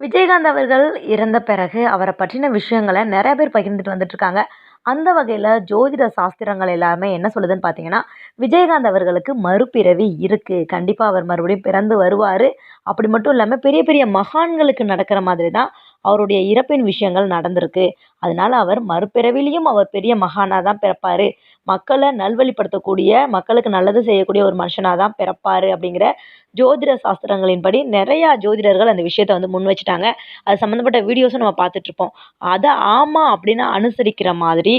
விஜயகாந்த் அவர்கள் இறந்த பிறகு அவரை பற்றின விஷயங்களை நிறைய பேர் பகிர்ந்துட்டு வந்துட்டுருக்காங்க. அந்த வகையில் ஜோதிட சாஸ்திரங்கள் எல்லாமே என்ன சொல்லுதுன்னு பார்த்தீங்கன்னா விஜயகாந்த் அவர்களுக்கு மறுபிறவி இருக்குது கண்டிப்பாக அவர் மறுபடியும் பிறந்து வருவார். அப்படி மட்டும் இல்லாமல் பெரிய பெரிய மகான்களுக்கு நடக்கிற மாதிரி தான் அவருடைய இறப்பின் விஷயங்கள் நடந்திருக்கு. அதனால அவர் மறுபிறவிலையும் அவர் பெரிய மகானாக தான் பிறப்பார். மக்களை நல்வழிப்படுத்தக்கூடிய மக்களுக்கு நல்லது செய்யக்கூடிய ஒரு மனுஷனாக தான் பிறப்பார் அப்படிங்கிற ஜோதிட சாஸ்திரங்களின்படி நிறையா ஜோதிடர்கள் அந்த விஷயத்தை வந்து முன் வச்சுட்டாங்க. அது சம்மந்தப்பட்ட வீடியோஸும் நம்ம பார்த்துட்ருப்போம் அதை ஆமாம் அப்படின்னு அனுசரிக்கிற மாதிரி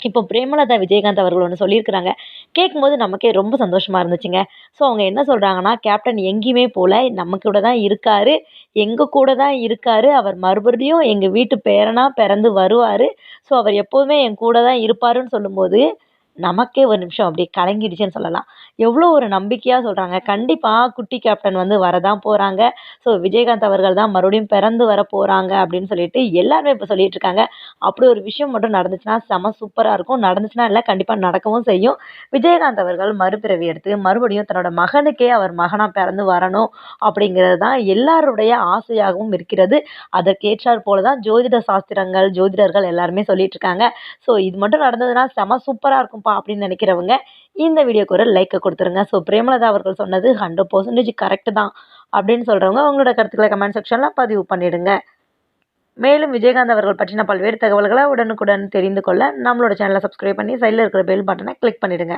இப்போ பிரேமலதா விஜயகாந்த் அவர்கள் ஒன்று சொல்லியிருக்கிறாங்க. கேட்கும்போது நமக்கே ரொம்ப சந்தோஷமாக இருந்துச்சுங்க. ஸோ அவங்க என்ன சொல்கிறாங்கன்னா கேப்டன் எங்கேயுமே போகல நம்ம கூட தான் இருக்கார். எங்கள் கூட தான் இருக்கார். அவர் மறுபடியும் எங்கள் வீட்டு பேரனாக பிறந்து வருவார். ஸோ அவர் எப்போதுமே என் கூட தான் இருப்பாருன்னு சொல்லும்போது நமக்கே ஒரு நிமிஷம் அப்படியே கலங்கிடுச்சுன்னு சொல்லலாம். எவ்வளோ ஒரு நம்பிக்கையாக சொல்கிறாங்க கண்டிப்பாக குட்டி கேப்டன் வந்து வரதான் போகிறாங்க ஸோ விஜயகாந்த் அவர்கள் தான் மறுபடியும் பிறந்து வர போகிறாங்க அப்படின்னு சொல்லிட்டு எல்லாருமே இப்போ சொல்லிட்டு இருக்காங்க. அப்படி ஒரு விஷயம் மட்டும் நடந்துச்சுன்னா செம சூப்பராக இருக்கும். நடந்துச்சுன்னா இல்லை கண்டிப்பாக நடக்கவும் செய்யும். விஜயகாந்த் அவர்கள் மறுபிறவி எடுத்து மறுபடியும் தன்னோட மகனுக்கே அவர் மகனாக பிறந்து வரணும் அப்படிங்கிறது தான் எல்லாருடைய ஆசையாகவும் இருக்கிறது. அதற்கேற்றாற் போல தான் ஜோதிட சாஸ்திரங்கள் ஜோதிடர்கள் எல்லாருமே சொல்லிட்டு இருக்காங்க. ஸோ இது மட்டும் நடந்ததுன்னா செம சூப்பராக இருக்கும். இருக்கும்ப்பா அப்படின்னு நினைக்கிறவங்க இந்த வீடியோக்கு ஒரு லைக்கை கொடுத்துருங்க. ஸோ பிரேமலதா அவர்கள் சொன்னது ஹண்ட்ரட் பர்சன்டேஜ் கரெக்டு தான் அப்படின்னு சொல்கிறவங்க உங்களோட கருத்துக்களை கமெண்ட் செக்ஷனில் பதிவு பண்ணிவிடுங்க மேலும் விஜயகாந்த் அவர்கள் பற்றின பல்வேறு தகவல்களை உடனுக்குடன் தெரிந்து கொள்ள நம்மளோட சேனலை சப்ஸ்கிரைப் பண்ணி சைடில் இருக்கிற பெல் பட்டனை கிளிக் பண்ணிடுங்க.